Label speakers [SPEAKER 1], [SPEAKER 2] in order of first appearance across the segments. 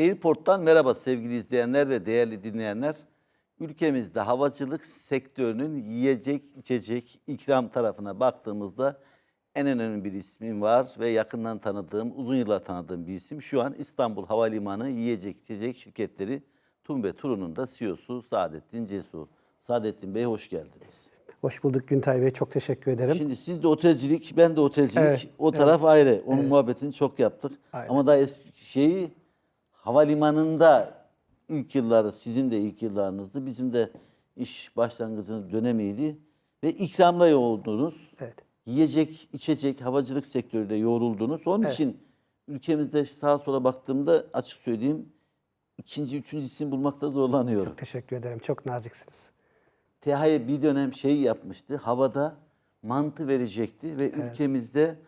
[SPEAKER 1] Airport'tan merhaba sevgili izleyenler ve değerli dinleyenler. Ülkemizde havacılık sektörünün yiyecek, içecek, ikram tarafına baktığımızda en önemli bir ismim var ve yakından tanıdığım, uzun yıllar tanıdığım bir isim. Şu an İstanbul Havalimanı Yiyecek İçecek Şirketleri Tumbe Turu'nun da CEO'su Saadettin Cesur. Saadettin Bey hoş geldiniz.
[SPEAKER 2] Hoş bulduk Güntay Bey. Çok teşekkür ederim.
[SPEAKER 1] Şimdi siz de otelcilik, ben de otelcilik.
[SPEAKER 2] Evet,
[SPEAKER 1] o taraf ayrı. Onun muhabbetini çok yaptık.
[SPEAKER 2] Aynen.
[SPEAKER 1] Ama da es- şeyi havalimanında ilk yılları, sizin de ilk yıllarınızdı. Bizim de iş başlangıcının dönemiydi. Ve ikramla yoğuldunuz.
[SPEAKER 2] Evet.
[SPEAKER 1] Yiyecek, içecek, havacılık sektörüyle yoğruldunuz. Onun
[SPEAKER 2] Evet.
[SPEAKER 1] için ülkemizde sağa sola baktığımda açık söyleyeyim ikinci, üçüncü isim bulmakta zorlanıyorum.
[SPEAKER 2] Çok teşekkür ederim. Çok naziksiniz.
[SPEAKER 1] THY bir dönem şey yapmıştı. Havada mantı verecekti ve ülkemizde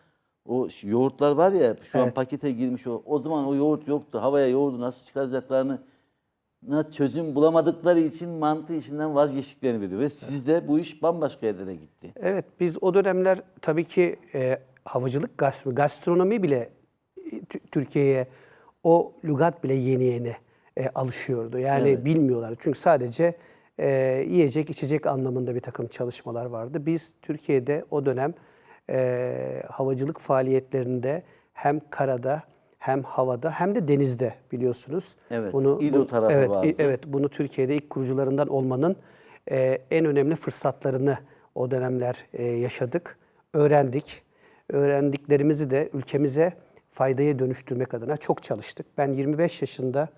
[SPEAKER 1] o yoğurtlar var ya şu an
[SPEAKER 2] Evet.
[SPEAKER 1] pakete girmiş o. O zaman o yoğurt yoktu. Havaya yoğurdu nasıl çıkaracaklarını çözüm bulamadıkları için mantı işinden vazgeçtiklerini biliyor. Ve sizde bu iş bambaşka yerlere gitti.
[SPEAKER 2] Evet biz o dönemler tabii ki e, havacılık, gastro, gastronomi bile e, Tü- Türkiye'ye o lügat bile yeni yeni e, alışıyordu. Yani
[SPEAKER 1] Evet.
[SPEAKER 2] bilmiyorlar. Çünkü sadece e, yiyecek, içecek anlamında bir takım çalışmalar vardı. Biz Türkiye'de o dönem e, havacılık faaliyetlerinde hem karada hem havada hem de denizde biliyorsunuz.
[SPEAKER 1] Evet, İLO tarafı
[SPEAKER 2] evet,
[SPEAKER 1] vardı.
[SPEAKER 2] Evet, bunu Türkiye'de ilk kurucularından olmanın e, en önemli fırsatlarını o dönemler e, yaşadık, öğrendik. Öğrendiklerimizi de ülkemize faydaya dönüştürmek adına çok çalıştık. Ben 25 yaşında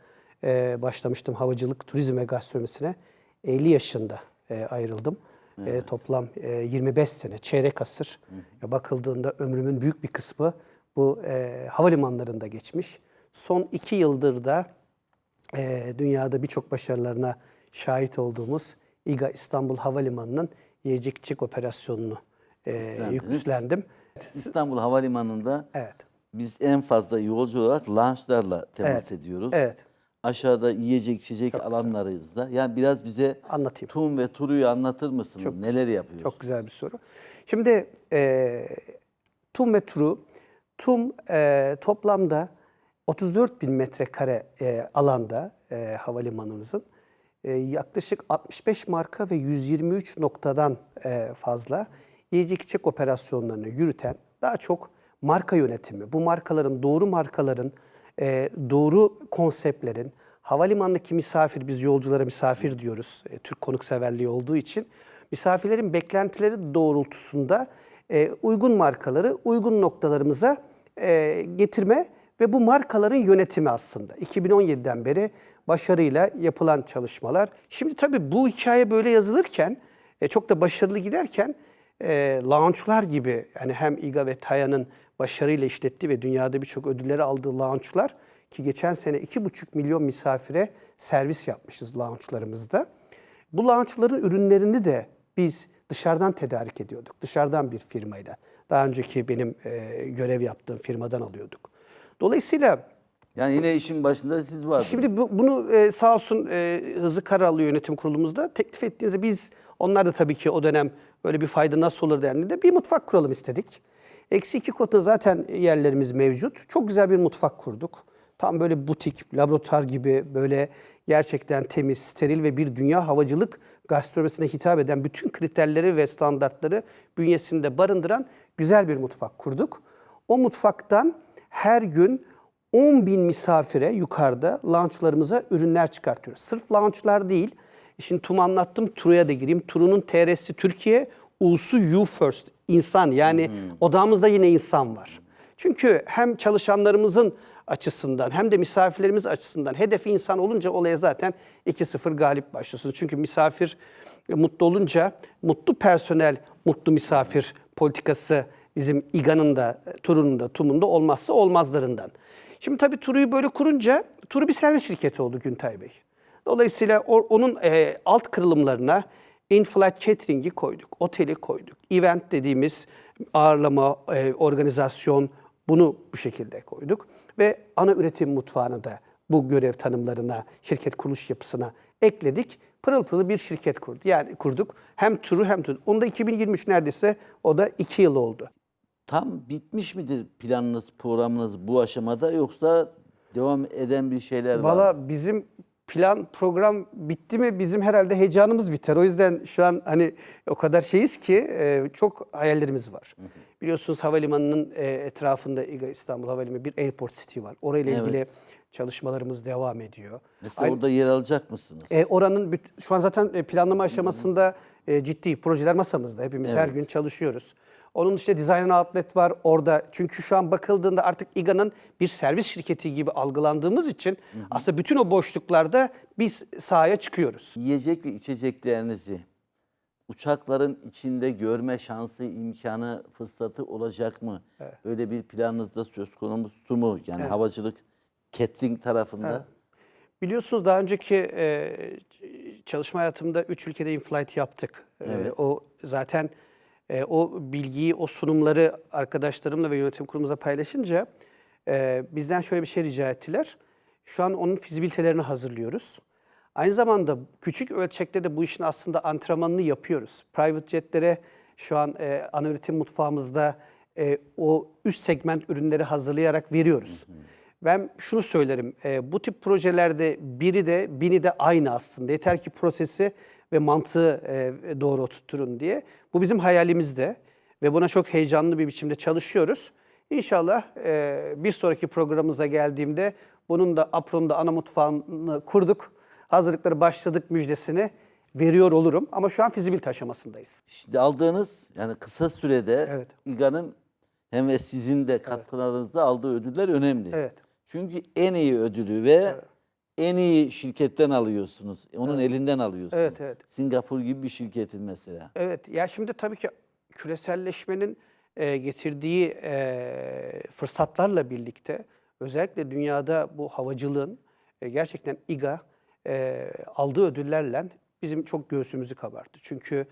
[SPEAKER 2] e, başlamıştım havacılık, turizm ve gastronomisine. 50 yaşında e, ayrıldım. E, toplam e, 25 sene, çeyrek asır. Ya bakıldığında ömrümün büyük bir kısmı bu e, havalimanlarında geçmiş. Son iki yıldır da e, dünyada birçok başarılarına şahit olduğumuz İGA İstanbul Havalimanı'nın yiyecek içecek operasyonunu e, üstlendim.
[SPEAKER 1] İstanbul Havalimanı'nda
[SPEAKER 2] Evet.
[SPEAKER 1] biz en fazla yolcu olarak launchlarla temas
[SPEAKER 2] Evet.
[SPEAKER 1] ediyoruz.
[SPEAKER 2] Evet.
[SPEAKER 1] Aşağıda yiyecek içecek alanlarıyızda. Yani biraz bize
[SPEAKER 2] Anlatayım.
[SPEAKER 1] TUM ve TURU'yu anlatır mısınız? Neler yapıyoruz?
[SPEAKER 2] Çok güzel bir soru. Şimdi e, TUM ve TUR'u, TUM e, toplamda 34 bin metrekare e, alanda e, havalimanımızın e, yaklaşık 65 marka ve 123 noktadan e, fazla yiyecek içecek operasyonlarını yürüten daha çok marka yönetimi, bu markaların doğru markaların, e, doğru konseptlerin, havalimanındaki misafir, biz yolculara misafir diyoruz, e, Türk konukseverliği olduğu için, misafirlerin beklentileri doğrultusunda e, uygun markaları uygun noktalarımıza e, getirme ve bu markaların yönetimi aslında. 2017'den beri başarıyla yapılan çalışmalar. Şimdi tabii bu hikaye böyle yazılırken, e, çok da başarılı giderken e, launchlar gibi yani hem İGA ve TAYA'nın başarıyla işlettiği ve dünyada birçok ödülleri aldığı launchlar ki geçen sene 2,5 milyon misafire servis yapmışız launchlarımızda. Bu launchların ürünlerini de biz dışarıdan tedarik ediyorduk. Dışarıdan bir firmayla. Daha önceki benim e, görev yaptığım firmadan alıyorduk. Dolayısıyla
[SPEAKER 1] Yani yine işin başında siz vardınız.
[SPEAKER 2] Şimdi bu, bunu e, sağ olsun e, Hızlı Kararlı Yönetim Kurulumuzda teklif ettiğinizde biz, onlar da tabii ki o dönem böyle bir fayda nasıl olur dendiğinde bir mutfak kuralım istedik. Eksi iki kota zaten yerlerimiz mevcut. Çok güzel bir mutfak kurduk. Tam böyle butik, laboratuvar gibi böyle gerçekten temiz, steril ve bir dünya havacılık gastronomisine hitap eden bütün kriterleri ve standartları bünyesinde barındıran güzel bir mutfak kurduk. O mutfaktan her gün 10 bin misafire yukarıda launchlarımıza ürünler çıkartıyoruz. Sırf launchlar değil, şimdi TUM'u anlattım, TUR'ya da gireyim. TUR'un TR'si Türkiye, U'su You First, insan. Yani odamızda yine insan var. Çünkü hem çalışanlarımızın açısından hem de misafirlerimiz açısından hedefi insan olunca olaya zaten 2-0 galip başlıyorsunuz. Çünkü misafir mutlu olunca mutlu personel, mutlu misafir politikası bizim İGA'nın da, TUR'un da, TUM'un da olmazsa olmazlarından. Şimdi tabii Turu'yu böyle kurunca, Turu bir servis şirketi oldu Güntay Bey. Dolayısıyla onun e, alt kırılımlarına in-flight catering'i koyduk, oteli koyduk. Event dediğimiz ağırlama, e, organizasyon bunu bu şekilde koyduk. Ve ana üretim mutfağını da bu görev tanımlarına, şirket kuruluş yapısına ekledik. Pırıl pırıl bir şirket kurdu. Yani kurduk. Hem turu hem turu. Onda 2023 neredeyse o da 2 yıl oldu.
[SPEAKER 1] Tam bitmiş midir planınız, programınız bu aşamada yoksa devam eden bir şeyler var. mı?
[SPEAKER 2] Valla bizim plan program bitti mi bizim herhalde heyecanımız biter. O yüzden şu an hani o kadar şeyiz ki e, çok hayallerimiz var. Biliyorsunuz havalimanının e, etrafında İGA İstanbul Havalimanı bir airport city var. Orayla
[SPEAKER 1] Evet.
[SPEAKER 2] ilgili çalışmalarımız devam ediyor.
[SPEAKER 1] Mesela orada yer alacak mısınız?
[SPEAKER 2] E, oranın şu an zaten e, planlama aşamasında e, ciddi projeler masamızda. Hepimiz her gün çalışıyoruz. Onun dışında Design Outlet var orada. Çünkü şu an bakıldığında artık İGA'nın bir servis şirketi gibi algılandığımız için aslında bütün o boşluklarda biz sahaya çıkıyoruz.
[SPEAKER 1] Yiyecek ve içeceklerinizi uçakların içinde görme şansı, imkanı, fırsatı olacak mı? Öyle bir planınızda söz konusu mu? Yani havacılık, catering tarafında.
[SPEAKER 2] Biliyorsunuz daha önceki e, çalışma hayatımda üç ülkede in-flight yaptık. E, o zaten e, o bilgiyi, o sunumları arkadaşlarımla ve yönetim kurulumuza paylaşınca e, bizden şöyle bir şey rica ettiler. Şu an onun fizibilitelerini hazırlıyoruz. Aynı zamanda küçük ölçekte de bu işin aslında antrenmanını yapıyoruz. Private jetlere şu an e, ana üretim mutfağımızda e, o üst segment ürünleri hazırlayarak veriyoruz. Ben şunu söylerim, e, bu tip projelerde biri de bini de aynı aslında. Yeter ki prosesi ve mantığı e, doğru oturtturun diye. Bu bizim hayalimizde ve buna çok heyecanlı bir biçimde çalışıyoruz. İnşallah e, bir sonraki programımıza geldiğimde bunun da Apron'da ana mutfağını kurduk, hazırlıkları başladık müjdesini veriyor olurum. Ama şu an fizibilite aşamasındayız.
[SPEAKER 1] Şimdi aldığınız yani kısa sürede
[SPEAKER 2] Evet.
[SPEAKER 1] İGA'nın hem ve sizin de katkılarınızda aldığı ödüller önemli.
[SPEAKER 2] Evet.
[SPEAKER 1] Çünkü en iyi ödülü ve en iyi şirketten alıyorsunuz. Onun elinden alıyorsunuz.
[SPEAKER 2] Evet, evet.
[SPEAKER 1] Singapur gibi bir şirketin mesela.
[SPEAKER 2] Evet, ya şimdi tabii ki küreselleşmenin e, getirdiği e, fırsatlarla birlikte özellikle dünyada bu havacılığın e, gerçekten İGA e, aldığı ödüllerle bizim çok göğsümüzü kabarttı. Çünkü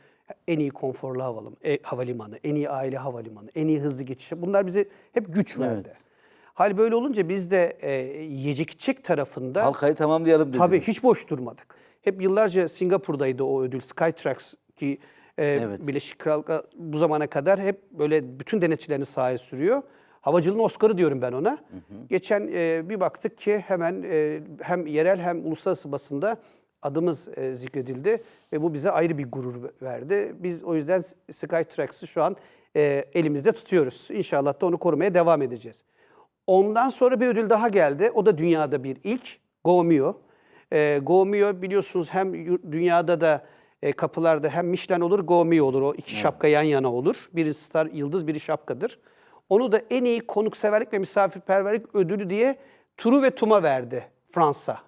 [SPEAKER 2] en iyi konforlu havalim, e, havalimanı, en iyi aile havalimanı, en iyi hızlı geçiş. Bunlar bize hep güç verdi. Hal böyle olunca biz de e, yiyecek içecek tarafında
[SPEAKER 1] Halkayı tamamlayalım dediniz.
[SPEAKER 2] Tabii hiç boş durmadık. Hep yıllarca Singapur'daydı o ödül. Skytrax ki e,
[SPEAKER 1] Evet.
[SPEAKER 2] Birleşik Krallık bu zamana kadar hep böyle bütün denetçilerini sahaya sürüyor. Havacılığın Oscar'ı diyorum ben ona. Geçen e, bir baktık ki hemen e, hem yerel hem uluslararası basında adımız e, zikredildi ve bu bize ayrı bir gurur verdi. Biz o yüzden Skytrax'ı şu an e, elimizde tutuyoruz. İnşallah da onu korumaya devam edeceğiz. Ondan sonra bir ödül daha geldi. O da dünyada bir ilk. Gomio. E, Gomio biliyorsunuz hem dünyada da e, kapılarda hem Michelin olur, Gomio olur. O iki şapka yan yana olur. Biri star, yıldız, biri şapkadır. Onu da en iyi konukseverlik ve misafirperverlik ödülü diye Turu ve Tuma verdi Fransa.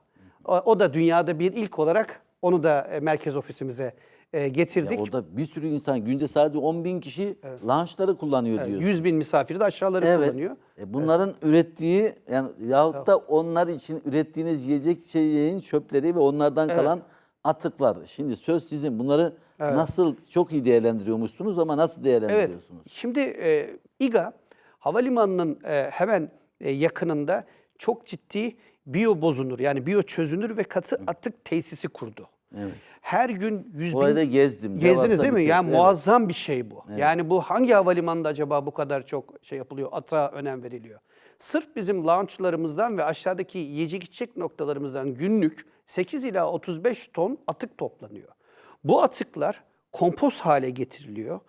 [SPEAKER 2] O, o da dünyada bir ilk olarak onu da e, merkez ofisimize e, getirdik.
[SPEAKER 1] Ya orada bir sürü insan günde sadece 10 bin kişi launchları kullanıyor diyor.
[SPEAKER 2] 100 bin misafiri de aşağıları
[SPEAKER 1] Evet.
[SPEAKER 2] kullanıyor.
[SPEAKER 1] E bunların ürettiği yani yahut da onlar için ürettiğiniz yiyecek şeyin çöpleri ve onlardan kalan atıklar. Şimdi söz sizin. Bunları nasıl çok iyi değerlendiriyormuşsunuz ama nasıl
[SPEAKER 2] Evet.
[SPEAKER 1] değerlendiriyorsunuz?
[SPEAKER 2] Şimdi e, İGA havalimanının e, hemen e, yakınında çok ciddi biyo bozunur yani biyo çözünür ve katı atık tesisi kurdu.
[SPEAKER 1] Evet.
[SPEAKER 2] Her gün yüz bin...
[SPEAKER 1] Orayı da gezdim.
[SPEAKER 2] Gezdiniz değil mi? Yani
[SPEAKER 1] evet.
[SPEAKER 2] muazzam bir şey bu. Yani bu hangi havalimanında acaba bu kadar çok şey yapılıyor, atığa önem veriliyor? Sırf bizim launchlarımızdan ve aşağıdaki yiyecek içecek noktalarımızdan günlük 8 ila 35 ton atık toplanıyor. Bu atıklar kompost hale getiriliyor.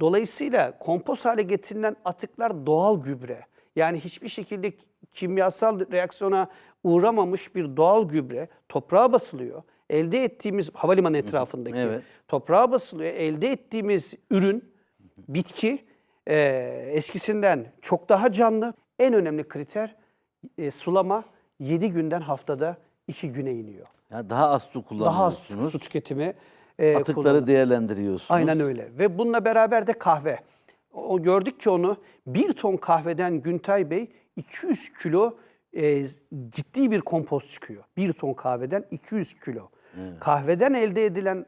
[SPEAKER 2] Dolayısıyla kompost hale getirilen atıklar doğal gübre. Yani hiçbir şekilde kimyasal reaksiyona uğramamış bir doğal gübre toprağa basılıyor. Elde ettiğimiz havalimanı etrafındaki
[SPEAKER 1] Evet.
[SPEAKER 2] toprağa basılıyor. Elde ettiğimiz ürün, bitki e, eskisinden çok daha canlı. En önemli kriter e, sulama 7 günden haftada 2 güne iniyor.
[SPEAKER 1] Yani daha az su
[SPEAKER 2] Daha az
[SPEAKER 1] kullanıyorsunuz.
[SPEAKER 2] su tüketimi e,
[SPEAKER 1] Atıkları
[SPEAKER 2] kullanılıyor.
[SPEAKER 1] değerlendiriyorsunuz.
[SPEAKER 2] Aynen öyle. Ve bununla beraber de kahve. O gördük ki onu bir ton kahveden Güntay Bey 200 kilo e, ciddi bir kompost çıkıyor. Bir ton kahveden 200 kilo. Kahveden elde edilen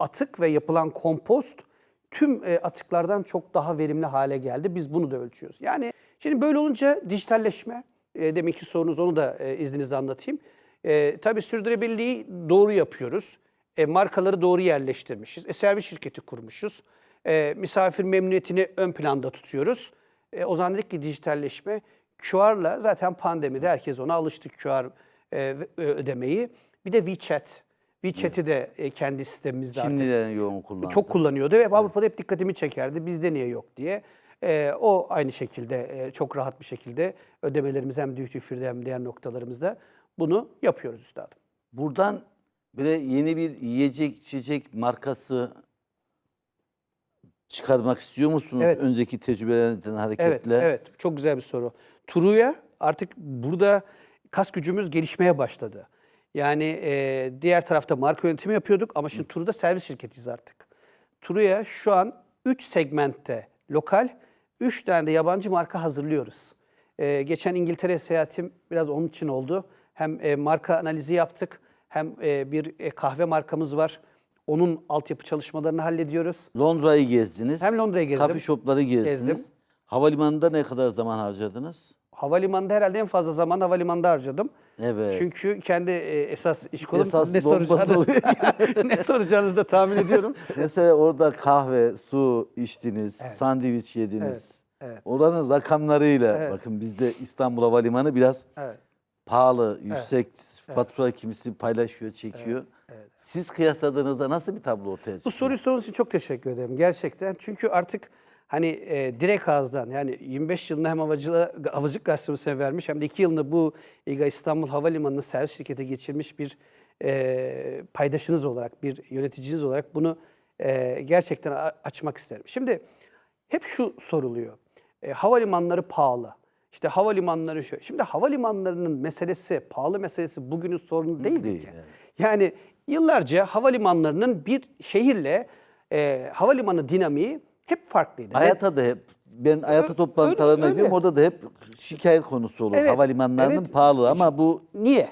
[SPEAKER 2] atık ve yapılan kompost tüm e, atıklardan çok daha verimli hale geldi. Biz bunu da ölçüyoruz. Yani şimdi böyle olunca dijitalleşme, e, deminki sorunuz onu da e, izninizle anlatayım. E, tabii sürdürülebilirliği doğru yapıyoruz. E, markaları doğru yerleştirmişiz. E, servis şirketi kurmuşuz. E, misafir memnuniyetini ön planda tutuyoruz. E, o zaman dedik ki dijitalleşme QR'la zaten pandemide herkes ona alıştı QR e, e, ödemeyi. Bir de WeChat. WeChat'i de e, kendi sistemimizde artık
[SPEAKER 1] Çinlilerin yoğun kullandığı.
[SPEAKER 2] çok kullanıyordu ve Avrupa'da hep dikkatimi çekerdi. Bizde niye yok diye. Ee, o aynı şekilde e, çok rahat bir şekilde ödemelerimiz hem duty free'de hem diğer noktalarımızda bunu yapıyoruz üstadım.
[SPEAKER 1] Buradan böyle yeni bir yiyecek içecek markası çıkarmak istiyor musunuz?
[SPEAKER 2] Evet.
[SPEAKER 1] Önceki tecrübelerinizden
[SPEAKER 2] Evet,
[SPEAKER 1] hareketle.
[SPEAKER 2] evet. Çok güzel bir soru. Turu'ya artık burada kas gücümüz gelişmeye başladı. Yani e, diğer tarafta marka yönetimi yapıyorduk ama şimdi Turu'da servis şirketiyiz artık. Turu'ya şu an 3 segmentte lokal, 3 tane de yabancı marka hazırlıyoruz. E, geçen İngiltere seyahatim biraz onun için oldu. Hem e, marka analizi yaptık, hem e, bir e, kahve markamız var. Onun altyapı çalışmalarını hallediyoruz.
[SPEAKER 1] Londra'yı gezdiniz.
[SPEAKER 2] Hem Londra'yı gezdim.
[SPEAKER 1] Coffee shop'ları gezdiniz.
[SPEAKER 2] Gezdim.
[SPEAKER 1] Havalimanında ne kadar zaman harcadınız?
[SPEAKER 2] Havalimanında herhalde en fazla zaman havalimanında harcadım.
[SPEAKER 1] Evet.
[SPEAKER 2] Çünkü kendi e, esas iş kolum
[SPEAKER 1] Esas
[SPEAKER 2] ne
[SPEAKER 1] bombası
[SPEAKER 2] soracağını, ne soracağınızı da tahmin ediyorum.
[SPEAKER 1] Mesela orada kahve, su içtiniz, sandviç yediniz.
[SPEAKER 2] Evet, evet.
[SPEAKER 1] Oranın rakamlarıyla
[SPEAKER 2] Evet.
[SPEAKER 1] bakın bizde İstanbul Havalimanı biraz
[SPEAKER 2] Evet.
[SPEAKER 1] pahalı, yüksek fatura kimisi paylaşıyor, çekiyor. Siz kıyasladığınızda nasıl bir tablo ortaya
[SPEAKER 2] Bu
[SPEAKER 1] çıkıyor?
[SPEAKER 2] soruyu sorduğunuz için çok teşekkür ederim gerçekten. Çünkü artık hani e, direkt ağızdan yani 25 yılında hem havacılığa, havacılık gastronomisine vermiş hem de 2 yılında bu İGA İstanbul Havalimanı'nı servis şirkete geçirmiş bir e, paydaşınız olarak, bir yöneticiniz olarak bunu e, gerçekten açmak isterim. Şimdi hep şu soruluyor. E, havalimanları pahalı. İşte havalimanları şu. Şimdi havalimanlarının meselesi, pahalı meselesi bugünün sorunu değil,
[SPEAKER 1] Değil,
[SPEAKER 2] ki.
[SPEAKER 1] evet.
[SPEAKER 2] Yani yıllarca havalimanlarının bir şehirle e, havalimanı dinamiği hep farklıydı.
[SPEAKER 1] Hayata da hep ben hayata toplantılarına
[SPEAKER 2] öyle.
[SPEAKER 1] gidiyorum orada da hep şikayet konusu olur.
[SPEAKER 2] Evet,
[SPEAKER 1] Havalimanlarının
[SPEAKER 2] evet.
[SPEAKER 1] pahalı ama bu
[SPEAKER 2] Niye?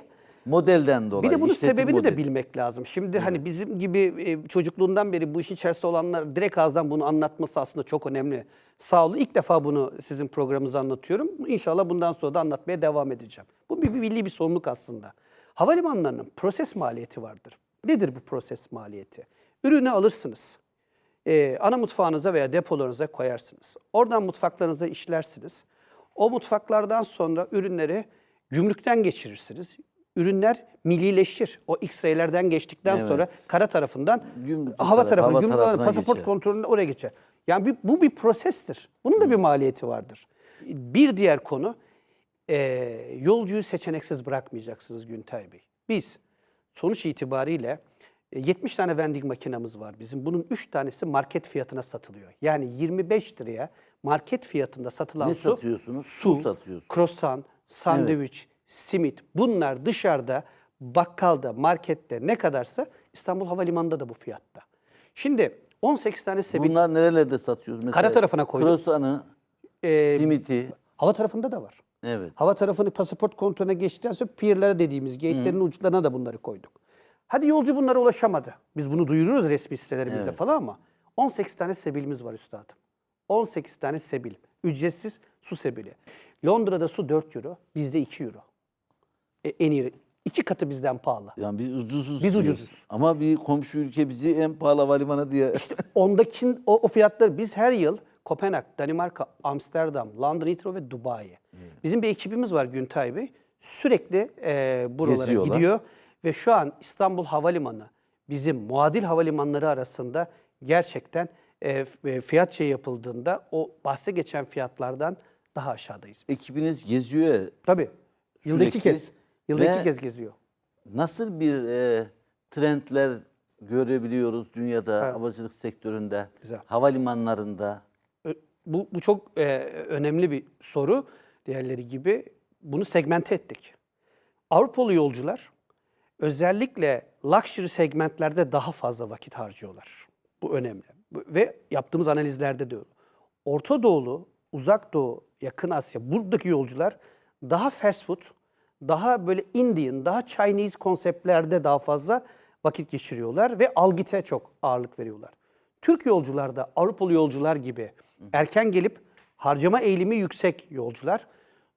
[SPEAKER 1] modelden dolayı.
[SPEAKER 2] Bir de bunun sebebini de
[SPEAKER 1] modeli.
[SPEAKER 2] bilmek lazım. Şimdi hani bizim gibi e, çocukluğundan beri bu işin içerisinde olanlar direkt ağızdan bunu anlatması aslında çok önemli. Sağ olun. İlk defa bunu sizin programınızda anlatıyorum. İnşallah bundan sonra da anlatmaya devam edeceğim. Bu bir, bir milli bir sorumluluk aslında. Havalimanlarının proses maliyeti vardır. Nedir bu proses maliyeti? Ürünü alırsınız. Ee, ana mutfağınıza veya depolarınıza koyarsınız. Oradan mutfaklarınıza işlersiniz. O mutfaklardan sonra ürünleri gümrükten geçirirsiniz. Ürünler millileşir. O X-ray'lerden geçtikten
[SPEAKER 1] Evet.
[SPEAKER 2] sonra kara tarafından
[SPEAKER 1] Gümrük
[SPEAKER 2] hava
[SPEAKER 1] tarafı,
[SPEAKER 2] tarafına,
[SPEAKER 1] hava
[SPEAKER 2] gümrük
[SPEAKER 1] tarafına
[SPEAKER 2] pasaport
[SPEAKER 1] geçer.
[SPEAKER 2] kontrolünde oraya geçer. Yani bir- bu bir prosestir. Bunun da bir maliyeti vardır. Bir diğer konu e, yolcuyu seçeneksiz bırakmayacaksınız Güntay Bey. Biz sonuç itibariyle e, 70 tane vending makinamız var bizim. Bunun 3 tanesi market fiyatına satılıyor. Yani 25 liraya market fiyatında satılan
[SPEAKER 1] Ne
[SPEAKER 2] su,
[SPEAKER 1] satıyorsunuz?
[SPEAKER 2] su,
[SPEAKER 1] Su satıyorsunuz.
[SPEAKER 2] croissant, sandviç, simit bunlar dışarıda bakkalda, markette ne kadarsa İstanbul Havalimanı'nda da bu fiyatta. Şimdi 18 tane sebil
[SPEAKER 1] Bunlar nerelerde satıyoruz? Mesela
[SPEAKER 2] Kara tarafına koyduk.
[SPEAKER 1] Krosanı,
[SPEAKER 2] e,
[SPEAKER 1] simiti.
[SPEAKER 2] hava tarafında da var.
[SPEAKER 1] Evet.
[SPEAKER 2] Hava tarafını pasaport kontrolüne geçtikten sonra pierlere dediğimiz gate'lerin uçlarına da bunları koyduk. Hadi yolcu bunlara ulaşamadı. Biz bunu duyuruyoruz resmi sitelerimizde falan ama 18 tane sebilimiz var üstadım. 18 tane sebil. Ücretsiz su sebili. Londra'da su 4 euro, bizde 2 euro. E, en iyi. İki katı bizden pahalı.
[SPEAKER 1] Yani biz ucuzuz.
[SPEAKER 2] Biz
[SPEAKER 1] diyoruz.
[SPEAKER 2] ucuzuz.
[SPEAKER 1] Ama bir komşu ülke bizi en pahalı havalimanı diye.
[SPEAKER 2] Ondaki o, o fiyatları biz her yıl Kopenhag, Danimarka, Amsterdam, Londra, Heathrow ve Dubai. Bizim bir ekibimiz var Güntay Bey. Sürekli e, buralara
[SPEAKER 1] Geziyorlar.
[SPEAKER 2] gidiyor ve şu an İstanbul Havalimanı bizim muadil havalimanları arasında gerçekten e, e, fiyat şey yapıldığında o bahse geçen fiyatlardan daha aşağıdayız. biz.
[SPEAKER 1] Ekibiniz geziyor ya.
[SPEAKER 2] Tabii. Yılda iki kez. Yılda
[SPEAKER 1] ve-
[SPEAKER 2] iki kez geziyor.
[SPEAKER 1] Nasıl bir e, trendler görebiliyoruz dünyada havacılık sektöründe,
[SPEAKER 2] Güzel.
[SPEAKER 1] havalimanlarında?
[SPEAKER 2] Bu, bu çok e, önemli bir soru. Diğerleri gibi bunu segmente ettik. Avrupalı yolcular özellikle luxury segmentlerde daha fazla vakit harcıyorlar. Bu önemli. Ve yaptığımız analizlerde de. Orta Doğulu, Uzak Doğu, Yakın Asya buradaki yolcular daha fast food, daha böyle Indian, daha Chinese konseptlerde daha fazla vakit geçiriyorlar ve algite çok ağırlık veriyorlar. Türk yolcular da Avrupalı yolcular gibi erken gelip harcama eğilimi yüksek yolcular.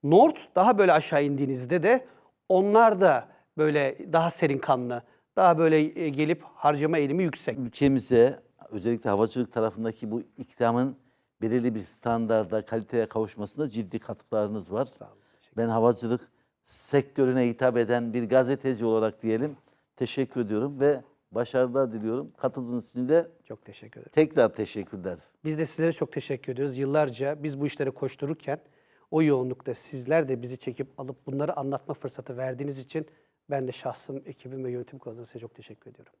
[SPEAKER 2] North daha böyle aşağı indiğinizde de onlar da böyle daha serin kanlı, daha böyle e, gelip harcama eğilimi yüksek.
[SPEAKER 1] Ülkemize özellikle havacılık tarafındaki bu ikramın belirli bir standarda, kaliteye kavuşmasında ciddi katkılarınız var. Ben havacılık sektörüne hitap eden bir gazeteci olarak diyelim teşekkür ediyorum ve başarılar diliyorum. Katıldığınız için de
[SPEAKER 2] Çok teşekkür ederim.
[SPEAKER 1] tekrar teşekkürler.
[SPEAKER 2] Biz de sizlere çok teşekkür ediyoruz. Yıllarca biz bu işlere koştururken o yoğunlukta sizler de bizi çekip alıp bunları anlatma fırsatı verdiğiniz için ben de şahsım, ekibim ve yönetim size çok teşekkür ediyorum.